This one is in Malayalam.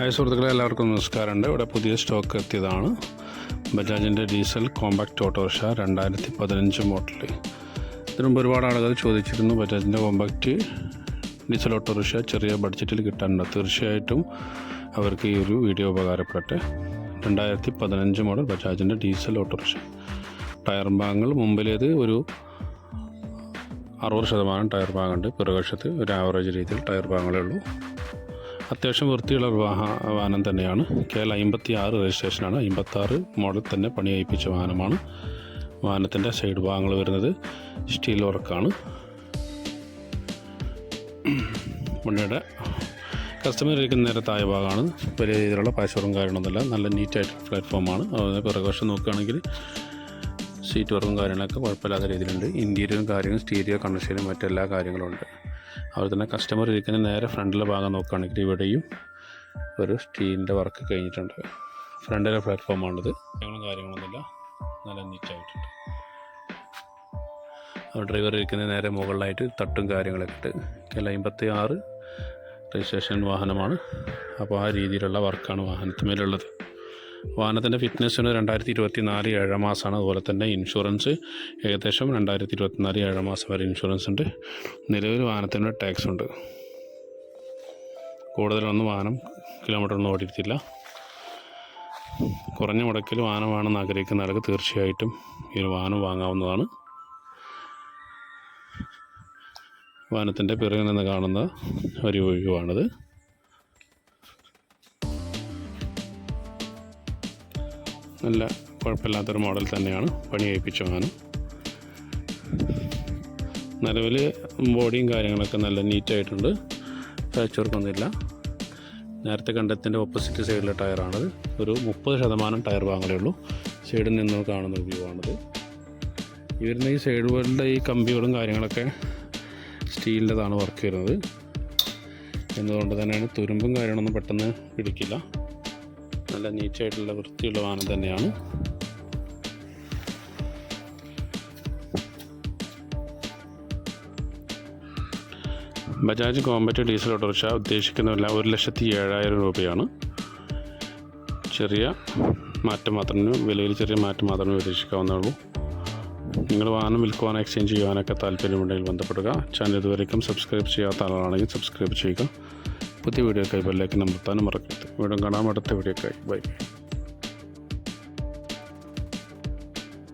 ഹായ് സുഹൃത്തുക്കളെ എല്ലാവർക്കും നമസ്കാരമുണ്ട്. ഇവിടെ പുതിയ സ്റ്റോക്ക് എത്തിയതാണ്. ബജാജിന്റെ ഡീസൽ കോമ്പാക്റ്റ് ഓട്ടോറിക്ഷ രണ്ടായിരത്തി പതിനഞ്ച് മോഡൽ ഇതിനുമുമ്പ് ഒരുപാട് ആളുകൾ ചോദിച്ചിരുന്നു ബജാജിന്റെ കോമ്പാക്റ്റ് ഡീസൽ ഓട്ടോറിക്ഷ ചെറിയ ബഡ്ജറ്റിൽ കിട്ടാനുണ്ട്. തീർച്ചയായിട്ടും അവർക്ക് ഈ ഒരു വീഡിയോ ഉപകാരപ്പെടട്ടെ. രണ്ടായിരത്തി പതിനഞ്ച് മോഡൽ ബജാജിന്റെ ഡീസൽ ഓട്ടോറിക്ഷ ടയർ ഭാഗങ്ങൾ മുമ്പിലേത് ഒരു അറുപത് ശതമാനം ടയർ ഭാഗമുണ്ട് പിറകക്ഷത്ത് ഒരു ആവറേജ് രീതിയിൽ ടയർ ഭാഗങ്ങളേ ഉള്ളൂ. അത്യാവശ്യം വൃത്തിയുള്ള വാഹ വാഹനം തന്നെയാണ്. കെ എൽ അമ്പത്തി ആറ് രജിസ്ട്രേഷനാണ്. അമ്പത്താറ് മോഡൽ തന്നെ പണി കഴിപ്പിച്ച വാഹനമാണ്. വാഹനത്തിന്റെ സൈഡ് ഭാഗങ്ങൾ വരുന്നത് സ്റ്റീൽ വർക്കാണ്. വണ്ടിയുടെ കസ്റ്റമർ ഇരിക്കുന്ന നേരെ ഭാഗമാണ്. വലിയ രീതിയിലുള്ള പാശവറും കാര്യങ്ങളൊന്നുമില്ല നല്ല നീറ്റായിട്ട് പ്ലാറ്റ്ഫോമാണ് അതുപോലെ പിറകു വശം നോക്കുകയാണെങ്കിൽ സീറ്റ് വർക്കും കാര്യങ്ങളൊക്കെ കുഴപ്പമില്ലാത്ത രീതിയിലുണ്ട്. ഇന്റീരിയറും കാര്യങ്ങളും സ്റ്റീരിയോ കണ്ടീഷനും മറ്റെല്ലാ കാര്യങ്ങളും ഉണ്ട്. അതുപോലെ തന്നെ കസ്റ്റമർ ഇരിക്കുന്ന നേരെ ഫ്രണ്ടിലെ ഭാഗം നോക്കുകയാണെങ്കിൽ ഇവിടെയും ഒരു സ്റ്റീലിന്റെ വർക്ക് കഴിഞ്ഞിട്ടുണ്ട്. ഫ്രണ്ടിലെ പ്ലാറ്റ്ഫോമാണിത് ഞങ്ങളും കാര്യങ്ങളൊന്നുമില്ല. നല്ല നീറ്റായിട്ടുണ്ട് ഡ്രൈവർ ഇരിക്കുന്ന നേരെ മുകളിലായിട്ട് തട്ടും കാര്യങ്ങളൊക്കെ ഇട്ട് കെൽ അമ്പത്തി ആറ് രജിസ്ട്രേഷൻ വാഹനമാണ്. അപ്പോൾ ആ രീതിയിലുള്ള വർക്കാണ് വാഹനത്തിന്മേലുള്ളത്. വാഹനത്തിന്റെ ഫിറ്റ്നസ്സിന് രണ്ടായിരത്തി ഇരുപത്തി നാല് ഏഴാം മാസമാണ്. അതുപോലെ തന്നെ ഇൻഷുറൻസ് ഏകദേശം രണ്ടായിരത്തി ഇരുപത്തിനാല് ഏഴാം മാസം വരെ ഇൻഷുറൻസ് ഉണ്ട്. നിലവിൽ വാഹനത്തിന്റെ ടാക്സ് ഉണ്ട്. കൂടുതലൊന്നും വാഹനം കിലോമീറ്റർ ഒന്നും ഓടിയിട്ടില്ല. കുറഞ്ഞ മുടക്കിൽ വാഹനം വേണമെന്ന് ആഗ്രഹിക്കുന്ന ആൾക്ക് തീർച്ചയായിട്ടും ഈ ഒരു വാഹനം വാങ്ങാവുന്നതാണ്. വാഹനത്തിന്റെ പിറകിൽ നിന്ന് കാണുന്ന ഒരു വ്യൂ നല്ല കുഴപ്പമില്ലാത്തൊരു മോഡൽ തന്നെയാണ് പണി കഴിപ്പിച്ച വാഹനം. നിലവിൽ ബോഡിയും കാര്യങ്ങളൊക്കെ നല്ല നീറ്റായിട്ടുണ്ട്. പാച്ച് വർക്കൊന്നുമില്ല നേരത്തെ കണ്ടത്തിന്റെ ഓപ്പോസിറ്റ് സൈഡിലെ ടയറാണത്. ഒരു മുപ്പത് ശതമാനം ടയർ വാങ്ങലേ ഉള്ളൂ. സൈഡിൽ നിന്ന് കാണുന്ന വ്യൂ ആണത്. ഈ വരുന്ന ഈ സൈഡുകളുടെ ഈ കമ്പികളും കാര്യങ്ങളൊക്കെ സ്റ്റീലിന്റെതാണ് വർക്ക് വരുന്നത്. എന്നതുകൊണ്ട് തന്നെയാണ് തുരുമ്പും കാര്യങ്ങളൊന്നും പെട്ടെന്ന് പിടിക്കില്ല. നല്ല നീറ്റായിട്ടുള്ള വൃത്തിയുള്ള വാഹനം തന്നെയാണ്. ബജാജ് കോമ്പറ്റ് ഡീസൽ ഓട്ടോറിക്ഷ ഉദ്ദേശിക്കുന്നതല്ല ഒരു ലക്ഷത്തി ഏഴായിരം രൂപയാണ്. ചെറിയ മാറ്റം മാത്രമേ വിലയിൽ ചെറിയ മാറ്റം മാത്രമേ പ്രതീക്ഷിക്കാവുന്നുള്ളൂ. നിങ്ങൾ വാഹനം വിൽക്കുവാനോ എക്സ്ചേഞ്ച് ചെയ്യുവാനൊക്കെ താല്പര്യമുണ്ടെങ്കിൽ ബന്ധപ്പെടുക. ചാനൽ ഇതുവരേക്കും സബ്സ്ക്രൈബ് ചെയ്യാത്ത ആളാണെങ്കിൽ സബ്സ്ക്രൈബ് ചെയ്യുക. പുതിയ വീഡിയോക്കായി ബെല്ലേക്ക് നമ്പർത്താനും മറക്കരുത്. വീണ്ടും കാണാം അടുത്ത വീഡിയോക്കായി ബൈ